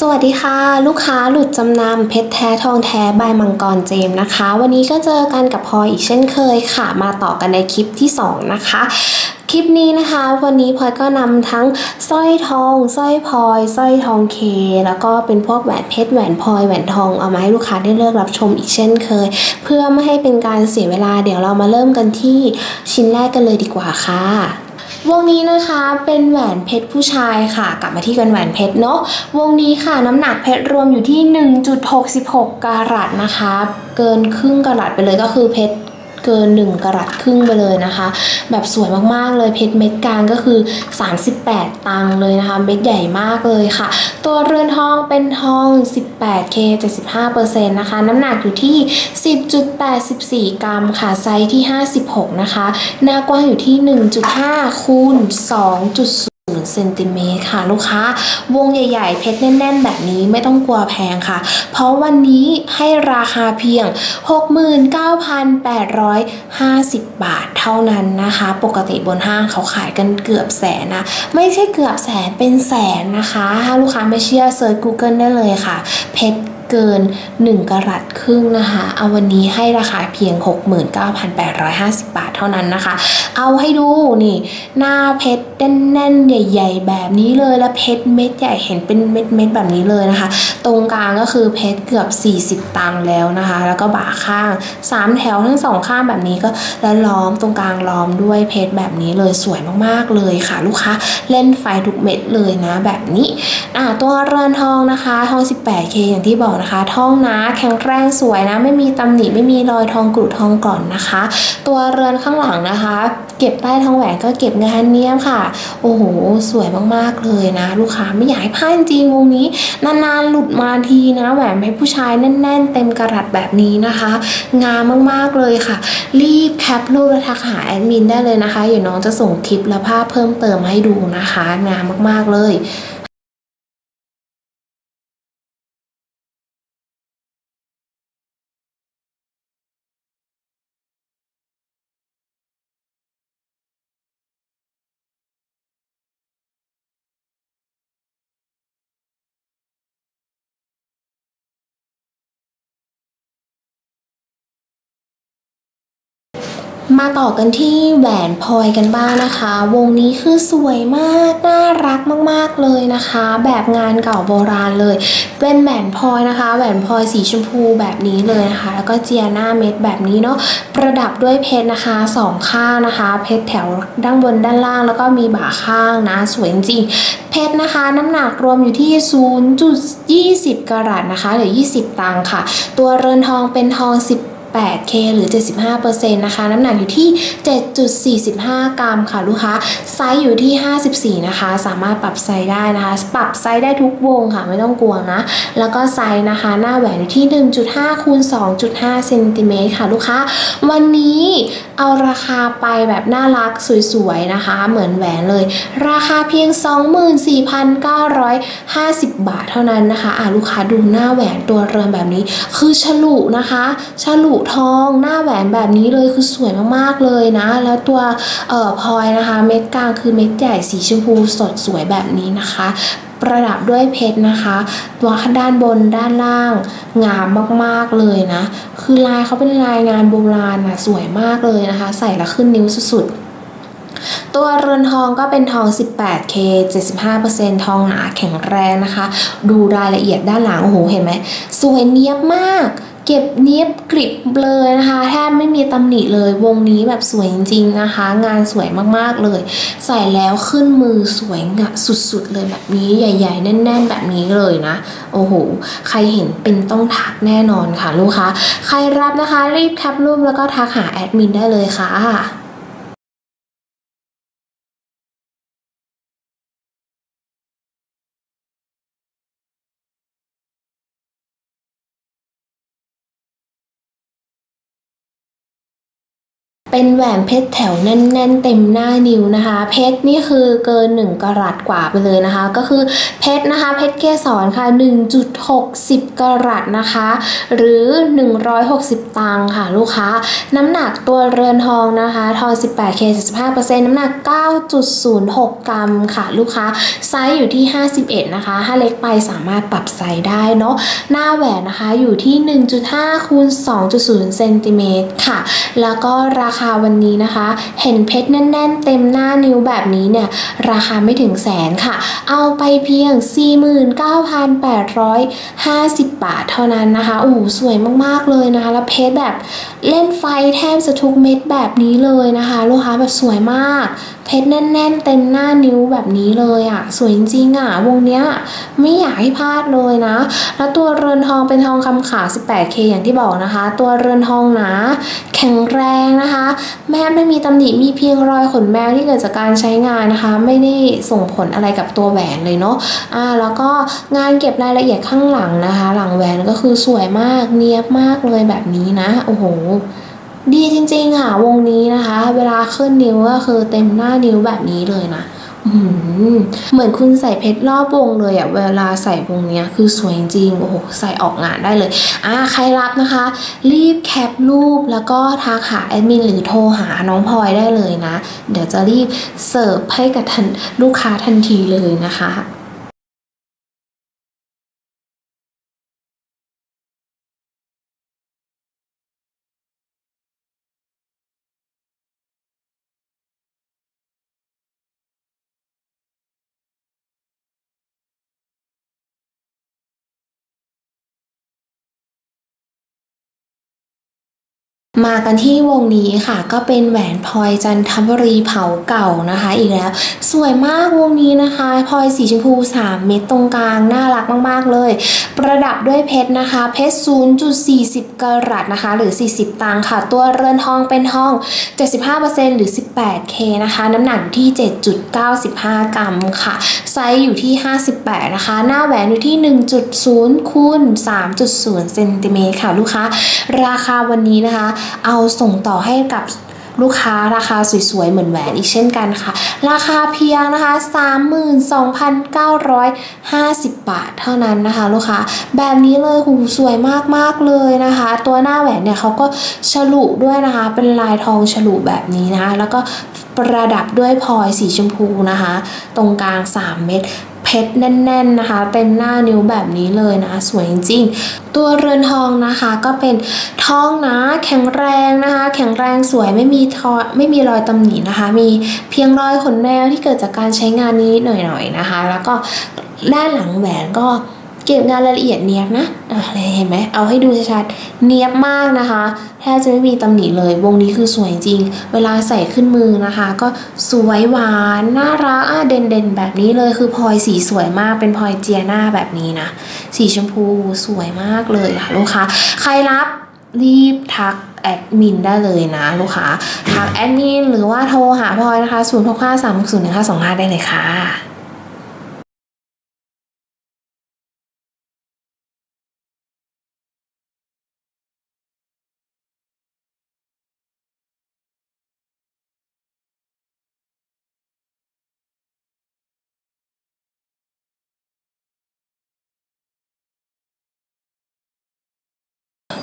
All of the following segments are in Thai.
สวัสดีค่ะ ลูกค้าหลุดจำนำเพชรแท้ทองแท้ใบมังกรเจมส์นะคะ วันนี้ก็เจอกันกับพลอยอีกเช่นเคยค่ะ มาต่อกันในคลิปที่ 2 นะคะคลิปนี้นะคะวันนี้พลอยก็นำทั้งสร้อยทองสร้อยพลอยสร้อยทองเค แล้วก็เป็นพวกแหวนเพชรแหวนพลอยแหวนทองเอามาให้ลูกค้าได้เลือกรับชมอีกเช่นเคย เพื่อไม่ให้เป็นการเสียเวลาเดี๋ยวเรามาเริ่มกันที่ชิ้นแรกกันเลยดีกว่าค่ะ วงนี้นะคะเป็นแหวนเพชรผู้ชายค่ะ กลับมาที่กันแหวนเพชรเนาะวงนี้ค่ะน้ำหนักเพชรรวมอยู่ที่ 1.66 การัตนะคะ เกินครึ่งการัตไปเลยก็คือเพชร เกิน 1กรัตครึ่งไปเลยนะคะ แบบสวยมากๆเลยเพชรเม็ดกลางก็คือ 38 ตังค์เลยนะคะ เม็ดใหญ่มากเลยค่ะ ตัวเรือนทองเป็นทอง 18K 75%นะคะ น้ำหนักอยู่ที่ 10.84 กรัมค่ะ ไซส์ที่ 56 นะคะ หน้ากว้างอยู่ที่ 1.5คูณ2.0 เซนติเมตรค่ะลูกค้า วงใหญ่ๆ เพชรแน่น ๆ แบบนี้ไม่ต้องกลัวแพงค่ะ เพราะวันนี้ให้ราคาเพียง 69,850 บาทเท่านั้นนะคะ ปกติบนห้างเขาขายกันเกือบแสนนะ ไม่ใช่เกือบแสนเป็นแสนนะคะ ถ้าลูกค้าไม่เชื่อเซิร์ช Google ได้เลยค่ะ เพชร เกิน 1กะรัตครึ่งนะคะ เอาวันนี้ให้ราคาเพียง 69,850 บาทเท่านั้นนะคะ เอาให้ดูนี่ หน้าเพชรแน่นๆ ใหญ่ ๆ แบบนี้เลย แล้วเพชรเม็ดใหญ่เห็นเป็นเม็ดๆแบบนี้เลยนะคะ ตรงกลางก็คือเพชรเกือบ 40 ตังค์แล้วนะคะ แล้วก็บ่าข้าง 3 แถวทั้งสองข้างแบบนี้ก็แล้วล้อมตรงกลางล้อมด้วยเพชรแบบนี้เลยสวยมากๆเลยค่ะ ลูกค้าเล่นไฟทุกเม็ดเลยนะแบบนี้อ่าตัวเรือนทองนะคะทอง 18K อย่างที่บอกนะคะทองนาแข็งแรงสวยนะ ไม่มีตำหนิไม่มีรอยทองกรุทองก่อนนะคะ ตัวเรือนข้างหลังนะคะ เก็บใต้ทองแหวนก็เก็บงานเนี้ยบค่ะ โอ้โห สวยมากๆเลยนะ ลูกค้าไม่อยากให้พลาดจริงวงนี้ นานๆหลุดมาทีนะแหวนเพชรผู้ชายแน่น ๆ เต็มกระดัดแบบนี้นะคะ งามมากๆเลยค่ะ รีบแคปรูปแล้วทักหาแอดมินได้เลยนะคะเดี๋ยวน้องจะส่งคลิปและภาพเพิ่มเติมให้ดูนะคะ งามมากๆเลย มาต่อกันที่แหวนพลอยกันบ้างนะคะ วงนี้คือสวยมาก น่ารักมากๆเลยนะคะ แบบงานเก่าโบราณเลย เป็นแหวนพลอยนะคะ แหวนพลอยสีชมพูแบบนี้เลยนะคะ แล้วก็เจียหน้าเม็ดแบบนี้เนาะ ประดับด้วยเพชรนะคะสองข้างนะคะ เพชรแถวด้านบนด้านล่าง แล้วก็มีบ่าข้างนะ สวยจริงๆเพชรนะคะ น้ำหนักรวมอยู่ที่ 0.20 กรัตนะคะหรือ 20 ตังค่ะ ตัวเรือนทองเป็นทอง10 8K หรือ 75%นะคะ น้ำหนักอยู่ที่ 7.45 กรัมค่ะลูกค้า ไซส์อยู่ที่ 54 นะคะ สามารถปรับไซส์ได้นะคะ ปรับไซส์ได้ทุกวงค่ะ ไม่ต้องกลัวนะ แล้วก็ไซส์นะคะ หน้าแหวนอยู่ที่ 1.5คูณ2.5เซนติเมตรค่ะลูกค้า วันนี้เอาราคาไปแบบน่ารักสวยๆนะคะ เหมือนแหวนเลย ราคาเพียง 24,950 บาทเท่านั้นนะคะ อะลูกค้าดูหน้าแหวนตัวเรือนแบบนี้ คือฉลุนะคะ ฉลุทองหน้าแหวนแบบนี้เลยคือสวยมากๆเลยนะ แล้วตัวเอ่อพลอยนะคะ เม็ดกลางคือเม็ดใหญ่สีชมพูสดสวยแบบนี้นะคะ ประดับด้วยเพชรนะคะ ตัวด้านบนด้านล่างงามมากๆเลยนะ คือลายเขาเป็นลายงานโบราณนะสวยมากเลยนะคะ ใส่แล้วขึ้นนิ้วสุดๆตัวเรือนทองก็เป็นทอง 18K 75%ทองหนาแข็งแรงนะคะ ดูรายละเอียดด้านหลัง โอ้โห เห็นไหม สวยเนียบมาก เก็บเนียบกริบเลยนะคะแทบไม่มีตำหนิเลยวงนี้แบบสวยจริงๆนะคะ งานสวยมากๆเลย ใส่แล้วขึ้นมือสวยงะสุดๆเลยแบบนี้ใหญ่ ๆ แน่น ๆ แบบนี้เลยนะ โอ้โห ใครเห็นเป็นต้องทักแน่นอนค่ะลูกค้า ใครรับนะคะรีบแคปรูปแล้วก็ทักหาแอดมินได้เลยค่ะ เป็นแหวนเพชรแถวแน่น ๆ เต็มหน้านิ้วนะคะ เพชรนี่คือเกิน 1กรัตกว่าไปเลยนะคะ ก็คือเพชรนะคะ เพชรเกสรค่ะ 1.60กรัตนะคะ หรือ 160 ตังค่ะ ลูกค้า น้ำหนักตัวเรือนทองนะคะทอง 18K 75%น้ำหนัก 9.06 กรัมค่ะลูกค้า ไซส์อยู่ที่ 51 นะคะ ถ้าเล็กไปสามารถปรับไซส์ได้เนาะหน้าแหวนนะคะอยู่ที่ 1.5คูณ2.0เซนติเมตรค่ะ แล้วก็ราคาวันนี้นะคะ เห็นเพชรแน่น ๆ เต็มหน้านิ้วแบบนี้เนี่ย ราคาไม่ถึงแสนค่ะ เอาไปเพียง 49,850 บาทเท่านั้นนะคะโอ้โหสวยมากๆเลยนะคะ แล้วเพชรแบบเล่นไฟแทบจะทุกเม็ดแบบนี้เลยนะคะ ลูกค้าแบบสวยมากเพชรแน่นๆเต็มหน้านิ้วแบบนี้เลยอะ่ะ สวยจริงๆอะ วงเนี้ยไม่อยากให้พลาดเลยนะ แล้วตัวเรือนทองเป็นทองคำขาว 18K อย่างที่บอกนะคะ ตัวเรือนทองหนาแข็งแรงนะคะ แม้ไม่มีตำหนิมีเพียงรอยขนแมวที่เกิดจากการใช้งานนะคะ ไม่ได้ส่งผลอะไรกับตัวแหวนเลยเนาะอ่าแล้วก็งานเก็บรายละเอียดข้างหลังนะคะ หลังแหวนก็คือสวยมากเนียบมากเลยแบบนี้นะโอ้โห ดีจริงๆค่ะ วงนี้นะคะ เวลาขึ้นนิ้วก็คือเต็มหน้านิ้วแบบนี้เลยนะหเหมือนคุณใส่เพชรรอบวงเลยอะเวลาใส่วงเนี้ยคือสวยจริงโอ้โหใส่ออกงานได้เลยอ่าใครรับนะคะ รีบแคปรูปแล้วก็ทักหาแอดมินหรือโทรหาน้องพลอยได้เลยนะ เดี๋ยวจะรีบเสิร์ฟให้กับลูกค้าทันทีเลยนะคะ มากันที่วงนี้ค่ะก็เป็นแหวนพลอยจันทบุรีเผาเก่านะคะ อีกแล้ว สวยมากวงนี้นะคะพลอยสีชมพู 3 เม็ดตรงกลางน่ารักมากๆเลย ประดับด้วยเพชรนะคะ เพชร 0.40 กรัตนะคะ หรือ 40 ตังค่ะ ตัวเรือนทองเป็นทอง 75%หรือ 18K นะคะ น้ำหนักที่ 7.95 กรัมค่ะ ไซส์อยู่ที่ 58 นะคะ หน้าแหวนอยู่ที่ 1.0คูณ3.0เซนติเมตรค่ะลูกค้าราคาวันนี้นะคะเอาส่งต่อให้กับลูกค้าราคาสวยๆ เหมือนแหวนอีกเช่นกันค่ะ ราคาเพียงนะคะ 32,950 บาทเท่านั้นนะคะ ลูกค้าแบบนี้เลยหูสวยมากๆเลยนะคะ ตัวหน้าแหวนเนี่ยเขาก็ฉลุด้วยนะคะ เป็นลายทองฉลุแบบนี้นะคะ แล้วก็ประดับด้วยพลอยสีชมพูนะคะ ตรงกลาง 3 เม็ด เพชรแน่น ๆนะคะเต็มหน้านิ้วแบบนี้เลยนะ สวยจริงๆ ตัวเรือนทองนะคะก็เป็นทองนะแข็งแรงนะคะ แข็งแรงสวยไม่มีทอไม่มีรอยตำหนินะคะ มีเพียงรอยขนแมวที่เกิดจากการใช้งานนี้หน่อยๆนะคะ แล้วก็ด้านหลังแหวนก็ เก็บงานรายละเอียดเนียบนะอะเห็นไหมเอาให้ดูชัดๆเนียบมากนะคะแทบจะไม่มีตำหนิเลย วงนี้คือสวยจริง เวลาใส่ขึ้นมือนะคะ ก็สวยหวานน่ารักอะเด่นๆ แบบนี้เลยคือพลอยสีสวยมากเป็นพลอยเจียหน้าแบบนี้นะ สีชมพูสวยมากเลยค่ะลูกค้าใครรับรีบทักแอดมินได้เลยนะลูกค้าทักแอดมินหรือว่าโทรหาพลอยนะคะ 0 6 5 3 6 0 1 5 2 5 ได้เลยค่ะ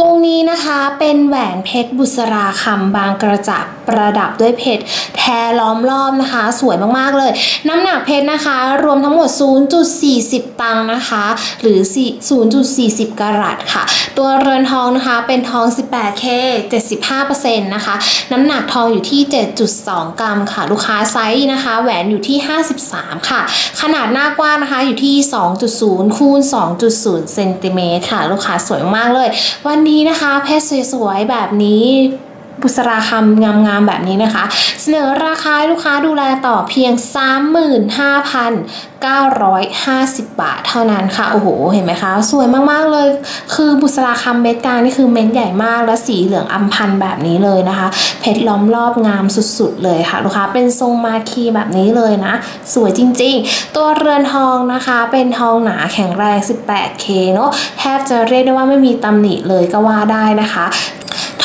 วงนี้นะคะเป็นแหวนเพชรบุษราคำบางกระจับประดับด้วยเพชรแทล้อมรอบนะคะ สวยมากๆเลย น้ำหนักเพชรนะคะ รวมทั้งหมด 0.40 ตังค์นะคะ หรือ 0.40 กรัตค่ะ ตัวเรือนทองนะคะเป็นทอง 18K 75%นะคะ น้ำหนักทองอยู่ที่ 7.2 กรัมค่ะ ลูกค้าไซส์นะคะ แหวนอยู่ที่ 53 ค่ะ ขนาดหน้ากว้างนะคะอยู่ที่ 2.0คูณ2.0เซนติเมตรค่ะ ลูกค้าสวยมากเลยวันนี้นะคะ เพชรสวยๆ แบบนี้ บุษราคำงามๆแบบนี้นะคะ เสนอราคาลูกค้าดูแลต่อเพียง 35,950 บาทเท่านั้นค่ะ โอ้โห เห็นไหมคะ สวยมากๆเลย คือบุษราคำเม็ดกลางนี่คือเม็ดใหญ่มาก และสีเหลืองอำพันแบบนี้เลยนะคะ เพชรล้อมรอบงามสุดๆเลยค่ะ ลูกค้าเป็นทรงมาคีแบบนี้เลยนะ สวยจริงๆ ตัวเรือนทองนะคะ เป็นทองหนาแข็งแรง 18K เนอะแทบจะเรียกได้ว่าไม่มีตำหนิเลยก็ว่าได้นะคะ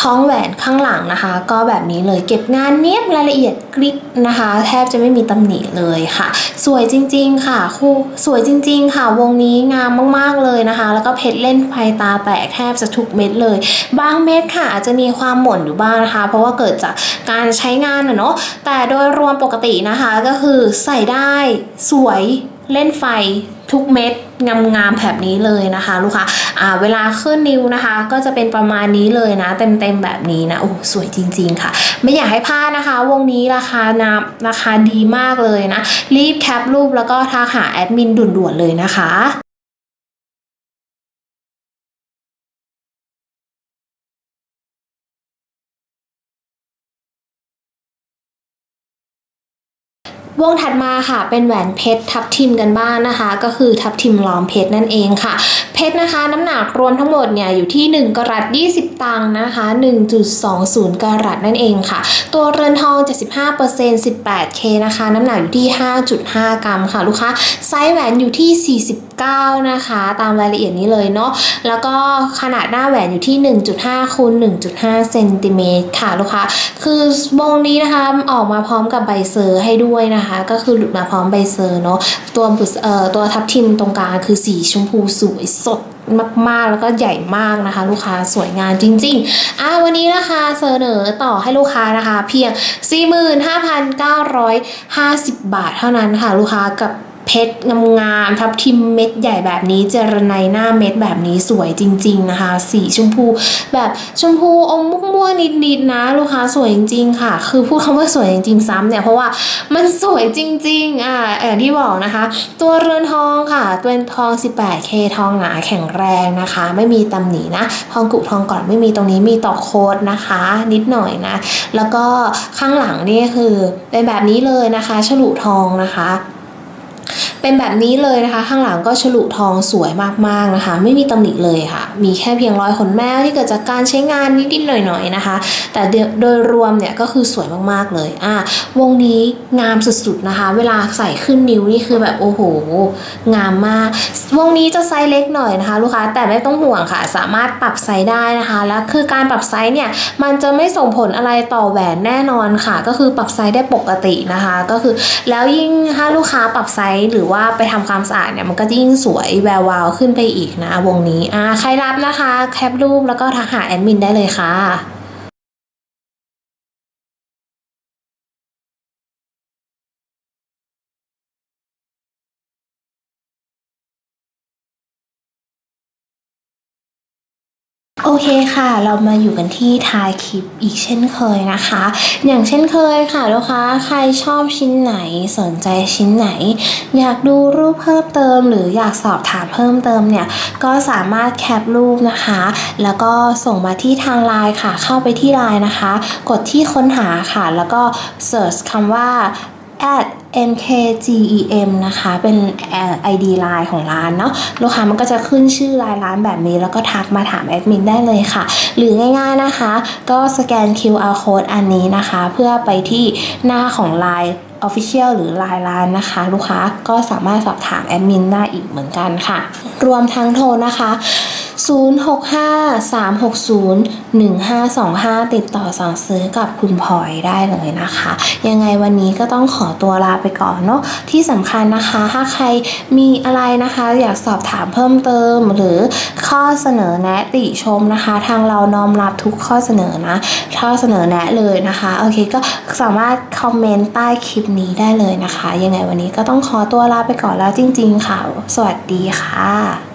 ท้องแหวนข้างหลังนะคะ ก็แบบนี้เลยเก็บงานเนียบรายละเอียด กริบนะคะ แทบจะไม่มีตำหนิเลยค่ะ สวยจริง ๆ ค่ะคู่สวยจริง ๆ ค่ะ วงนี้งามมากๆเลยนะคะ แล้วก็เพชรเล่นไฟตาแตกแทบจะทุกเม็ดเลย บางเม็ดค่ะ อาจจะมีความหม่นอยู่บ้างนะคะ เพราะว่าเกิดจากการใช้งานเนาะแต่โดยรวมปกตินะคะก็คือใส่ได้สวยเล่นไฟทุกเม็ดงามๆแบบนี้เลยนะคะ ลูกค้าอ่าเวลาขึ้นนิ้วนะคะ ก็จะเป็นประมาณนี้เลยนะ เต็มๆแบบนี้นะโอ้สวยจริง ๆ ค่ะ ไม่อยากให้พลาดนะคะ วงนี้ราคานะราคาดีมากเลยนะ รีบแคปรูปแล้วก็ทักหาแอดมินด่วนๆเลยนะคะ วงถัดมาค่ะเป็นแหวนเพชรทับทิมกันบ้างนะคะ ก็คือทับทิมล้อมเพชรนั่นเองค่ะ เพชรนะคะน้ำหนักรวมทั้งหมดเนี่ยอยู่ที่ 1กรัต20 ตังค์นะคะ 1.20 กรัตนั่นเองค่ะ ตัวเรือนทอง 75% 18K นะคะ น้ำหนักอยู่ที่ 5.5 กรัมค่ะ ลูกค้าไซส์แหวนอยู่ที่ 49 นะคะ ตามรายละเอียดนี้เลยเนาะแล้วก็ขนาดหน้าแหวนอยู่ที่ 1.5คูณ1.5เซนติเมตรค่ะลูกค้าคือวงนี้นะคะออกมาพร้อมกับใบเซอร์ให้ด้วยนะคะก็คือหลุดมาพร้อมใบเซอร์เนาะตัวเอ่อตัวทับทิมตรงกลางคือสีชมพูสวยสดมากๆ แล้วก็ใหญ่มากนะคะ ลูกค้าสวยงามจริงๆอะวันนี้นะคะเสนอต่อให้ลูกค้านะคะ เพียง 45,950 บาทเท่านั้นค่ะ ลูกค้ากับ เพชรงามๆทับทิมเม็ดใหญ่แบบนี้เจรไนหน้าเม็ดแบบนี้สวยจริง ๆนะคะ สีชมพู แบบชมพูอมม่วงๆนิดๆนะ ลูกค้าสวยจริงๆค่ะ คือพูดคำว่าสวยจริงๆซ้ำเนี่ยเพราะว่ามันสวยจริงๆอ่าอย่างที่บอกนะคะ ตัวเรือนทองค่ะตัวทอง 18K ทองหนาแข็งแรงนะคะ ไม่มีตำหนินะ ทองกุทองก่อนไม่มีตรงนี้มีต่อโคดนะคะ นิดหน่อยนะ แล้วก็ข้างหลังนี่คือเป็นแบบนี้เลยนะคะ ฉลุทองนะคะ เป็นแบบนี้เลยนะคะ ข้างหลังก็ฉลุทองสวยมากๆนะคะ ไม่มีตำหนิเลยค่ะ มีแค่เพียงรอยขนแมวที่เกิดจากการใช้งานนิดๆหน่อยๆนะคะ แต่โดยรวมเนี่ยก็คือสวยมากๆเลยอะวงนี้งามสุดๆนะคะ เวลาใส่ขึ้นนิ้วนี่คือแบบโอ้โห งามมาก วงนี้จะไซส์เล็กหน่อยนะคะ ลูกค้าแต่ไม่ต้องห่วงค่ะ สามารถปรับไซส์ได้นะคะ และคือการปรับไซส์เนี่ยมันจะไม่ส่งผลอะไรต่อแหวนแน่นอนค่ะ ก็คือปรับไซส์ได้ปกตินะคะ ก็คือแล้วยิ่งถ้าลูกค้าปรับไซส์หรือว่าว่าไปทำความสะอาดเนี่ยมันก็ยิ่งสวยแวววาวขึ้นไปอีกนะวงนี้อ่าใครรับนะคะแคปรูปแล้วก็ทักหาแอดมินได้เลยค่ะ โอเคค่ะ เรามาอยู่กันที่ท้ายคลิปอีกเช่นเคยนะคะ อย่างเช่นเคยค่ะลูกค้าใครชอบชิ้นไหนสนใจชิ้นไหน อยากดูรูปเพิ่มเติม หรืออยากสอบถามเพิ่มเติมเนี่ยก็สามารถแคปรูปนะคะ แล้วก็ส่งมาที่ทางไลน์ค่ะ เข้าไปที่ไลน์นะคะ กดที่ค้นหาค่ะ แล้วก็เสิร์ชคำว่า at mkgem นะคะ เป็น ID ไลน์ของร้านเนาะลูกค้ามันก็จะขึ้นชื่อรายร้านแบบนี้แล้วก็ทักมาถามแอดมินได้เลยค่ะ หรือง่ายๆนะคะ ก็สแกน QR code อันนี้นะคะ เพื่อไปที่หน้าของไลน์ Official หรือไลน์ร้านนะคะ ลูกค้าก็สามารถสอบถามแอดมินได้อีกเหมือนกันค่ะ รวมทั้งโทรนะคะ 0653601525 ติดต่อสั่งซื้อกับคุณพลอยได้เลยนะคะ ยังไงวันนี้ก็ต้องขอตัวลาไปก่อนเนาะที่สำคัญนะคะถ้าใครมีอะไรนะคะ อยากสอบถามเพิ่มเติม หรือข้อเสนอแนะติชมนะคะ ทางเราน้อมรับทุกข้อเสนอนะข้อเสนอแนะเลยนะคะโอเคก็สามารถคอมเมนต์ใต้คลิปนี้ได้เลยนะคะ ยังไงวันนี้ก็ต้องขอตัวลาไปก่อนแล้วจริง ๆ ค่ะ สวัสดีค่ะ